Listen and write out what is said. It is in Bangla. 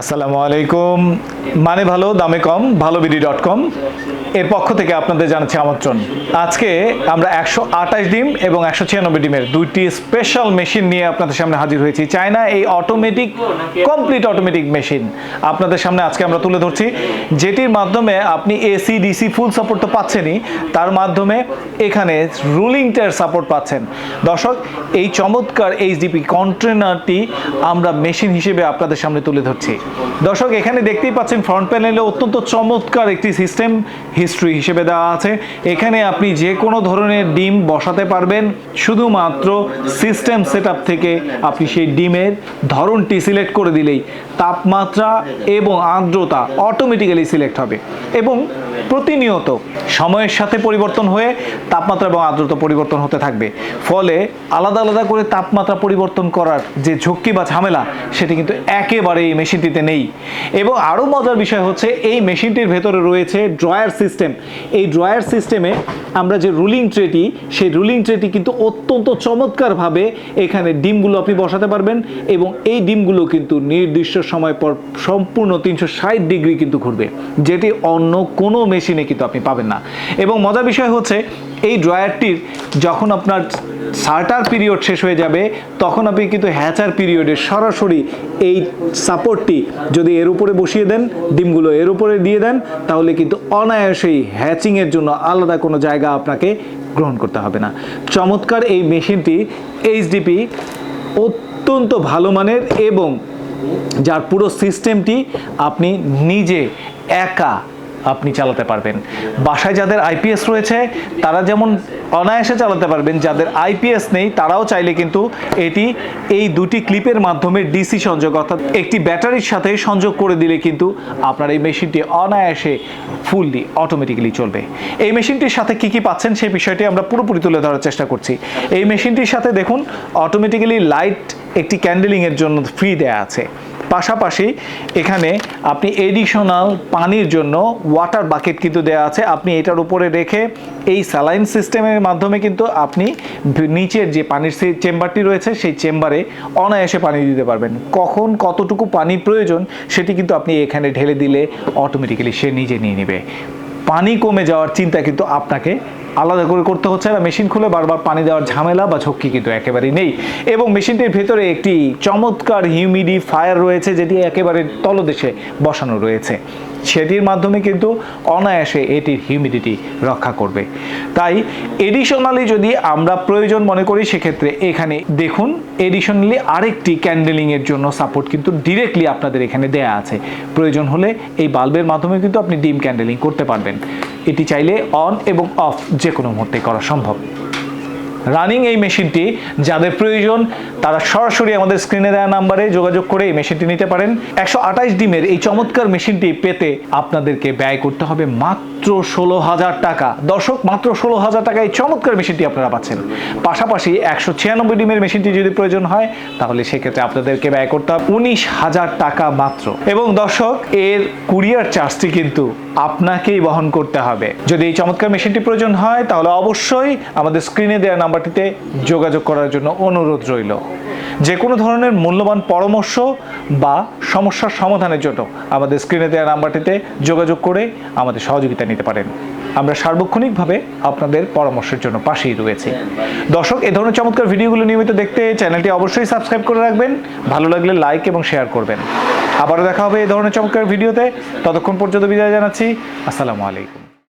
আসসালামু আলাইকুম। মানে ভালো দামে কম ভালো বিডি ডট কম। এর পক্ষ থেকে আপনাদের জানাচ্ছি আমন্ত্রণ। আজকে আমরা একশো আঠাশ ডিম এবং একশো ছিয়ানব্বই ডিমের দুইটি স্পেশাল মেশিন নিয়ে আপনাদের সামনে হাজির হয়েছি। চায়না এই অটোমেটিক কমপ্লিট অটোমেটিক মেশিন আপনাদের সামনে আজকে আমরা তুলে ধরছি, যেটির মাধ্যমে আপনি এসি ডিসি ফুল সাপোর্ট তো পাচ্ছেনই, তার মাধ্যমে এখানে রুলিং টায়ার সাপোর্ট পাচ্ছেন। দর্শক, এই চমৎকার এইচডিপি কন্টেনারটি আমরা মেশিন হিসেবে আপনাদের সামনে তুলে ধরছি। দর্শক, এখানে দেখতেই পাচ্ছেন ফ্রন্ট প্যানেলে অত্যন্ত চমৎকার একটি সিস্টেম হিস্ট্রি হিসেবে দেওয়া আছে। এখানে আপনি যে কোনো ধরনের ডিম বসাতে পারবেন। শুধুমাত্র সিস্টেম সেট থেকে আপনি সেই ডিমের ধরনটি সিলেক্ট করে দিলেই তাপমাত্রা এবং আর্দ্রতা অটোমেটিক্যালি সিলেক্ট হবে। এবং প্রতিনিয়ত সময়ের সাথে পরিবর্তন হয়ে তাপমাত্রা এবং আর্দ্রতা পরিবর্তন হতে থাকবে। ফলে আলাদা আলাদা করে তাপমাত্রা পরিবর্তন করার যে ঝক্কি বা ঝামেলা, সেটি কিন্তু একেবারে এই মেশিনটিতে নেই। এবং আরও মজার বিষয় হচ্ছে, এই মেশিনটির ভেতরে রয়েছে ড্রয়ার সিস্টেম। এই ড্রয়ার সিস্টেমে আমরা যে রুলিং ট্রেটি, সেই রুলিং ট্রেটি কিন্তু অত্যন্ত চমৎকারভাবে এখানে ডিমগুলো আপনি বসাতে পারবেন এবং এই ডিমগুলো কিন্তু নির্দিষ্ট সময় পর সম্পূর্ণ তিনশো ষাট ডিগ্রি কিন্তু ঘুরবে, যেটি অন্য কোনো মেশিনে কিন্তু আপনি পাবেন না। এবং মজার বিষয় হচ্ছে, এই ড্রয়ারটির যখন আপনার সার্টার পিরিয়ড শেষ হয়ে যাবে, তখন আপনি কিন্তু হ্যাচার পিরিয়ডে সরাসরি এই সাপোর্টটি যদি এর উপরে বসিয়ে দেন, ডিমগুলো এর উপরে দিয়ে দেন, তাহলে কিন্তু অনায়াসেই হ্যাচিংয়ের জন্য আলাদা কোনো জায়গা আপনাকে গ্রহণ করতে হবে না। চমৎকার এই মেশিনটি এইচডিপি অত্যন্ত ভালো মানের এবং যার পুরো সিস্টেমটি আপনি নিজে একা আপনি চালাতে পারবেন। বাসায় যাদের আইপিএস রয়েছে, তারা যেমন অনায়াসে চালাতে পারবেন, যাদের আইপিএস নেই, তারাও চাইলে কিন্তু এটি এই দুটি ক্লিপের মাধ্যমে ডিসি সংযোগ, অর্থাৎ একটি ব্যাটারির সাথে সংযোগ করে দিলে কিন্তু আপনার এই মেশিনটি অনায়াসে ফুললি অটোমেটিক্যালি চলবে। এই মেশিনটির সাথে কি কি পাচ্ছেন সেই বিষয়টি আমরা পুরোপুরি তুলে ধরার চেষ্টা করছি। এই মেশিনটির সাথে দেখুন অটোমেটিক্যালি লাইট একটি ক্যান্ডেলিংয়ের জন্য ফ্রি দেয়া আছে। পাশাপাশি এখানে আপনি এডিশনাল পানির জন্য ওয়াটার বাকেট কিন্তু দেওয়া আছে। আপনি এটার উপরে রেখে এই স্যালাইন সিস্টেমের মাধ্যমে কিন্তু আপনি নিচের যে পানির চেম্বারটি রয়েছে, সেই চেম্বারে অনায়াসে পানি দিতে পারবেন। কখন কতটুকু পানি প্রয়োজন সেটি কিন্তু আপনি এখানে ঢেলে দিলে অটোমেটিক্যালি সে নিজে নিয়ে নেবে। পানি কমে যাওয়ার চিন্তা কিন্তু আপনাকে আলাদা করে করতে হচ্ছে না। মেশিন খুলে বারবার পানি দেওয়ার ঝামেলা বা ঝক্কি কিন্তু একেবারেই নেই। এবং মেশিনটির ভেতরে একটি চমৎকার হিউমিডিফায়ার রয়েছে, যেটি একেবারে তলদেশে বসানো রয়েছে। সেটির মাধ্যমে কিন্তু অনায়াসে এটির হিউমিডিটি রক্ষা করবে। তাই এডিশনালি যদি আমরা প্রয়োজন মনে করি, সেক্ষেত্রে এখানে দেখুন এডিশনালি আরেকটি ক্যান্ডেলিংয়ের জন্য সাপোর্ট কিন্তু ডিরেক্টলি আপনাদের এখানে দেয়া আছে। প্রয়োজন হলে এই বাল্বের মাধ্যমে কিন্তু আপনি ডিম ক্যান্ডেলিং করতে পারবেন। এটি চাইলে অন এবং অফ যে কোনো মুহূর্তে করা সম্ভব। রানিং এই মেশিনটি। যাদের প্রয়োজন, তারা সরাসরি আমাদের স্ক্রিনে দেওয়া নাম্বারে যোগাযোগ করে এই মেশিনটি নিতে পারেন। একশো আঠাশ ডিমের এই চমৎকার মেশিনটি পেতে আপনাদেরকে ব্যয় করতে হবে মাত্র ষোলো হাজার টাকা। দর্শক, মাত্র ষোলো হাজার টাকা এই চমৎকার মেশিনটি আপনারা পাচ্ছেন। পাশাপাশি একশো ছিয়ানব্বই ডিমের মেশিনটি যদি প্রয়োজন হয়, তাহলে সেক্ষেত্রে আপনাদেরকে ব্যয় করতে হবে উনিশ হাজার টাকা মাত্র। এবং দর্শক, এর কুরিয়ার চার্জটি কিন্তু আপনাকেই বহন করতে হবে। যদি এই চমৎকার মেশিনটি প্রয়োজন হয়, তাহলে অবশ্যই আমাদের স্ক্রিনে দেওয়া নাম্বারটিতে যোগাযোগ করার জন্য অনুরোধ রইল। যে কোনো ধরনের মূল্যবান পরামর্শ বা সমস্যার সমাধানের জন্য আমাদের স্ক্রিনে দেওয়া নাম্বারটিতে যোগাযোগ করে আমাদের সহযোগিতা নিতে পারেন। আমরা সার্বক্ষণিকভাবে আপনাদের পরামর্শের জন্য পাশেই রয়েছি। দর্শক, এ ধরনের চমৎকার ভিডিওগুলো নিয়মিত দেখতে চ্যানেলটি অবশ্যই সাবস্ক্রাইব করে রাখবেন। ভালো লাগলে লাইক এবং শেয়ার করবেন। আবারও দেখা হবে এই ধরনের চমৎকার ভিডিওতে। ততক্ষণ পর্যন্ত বিদায় জানাচ্ছি। আসসালামু আলাইকুম।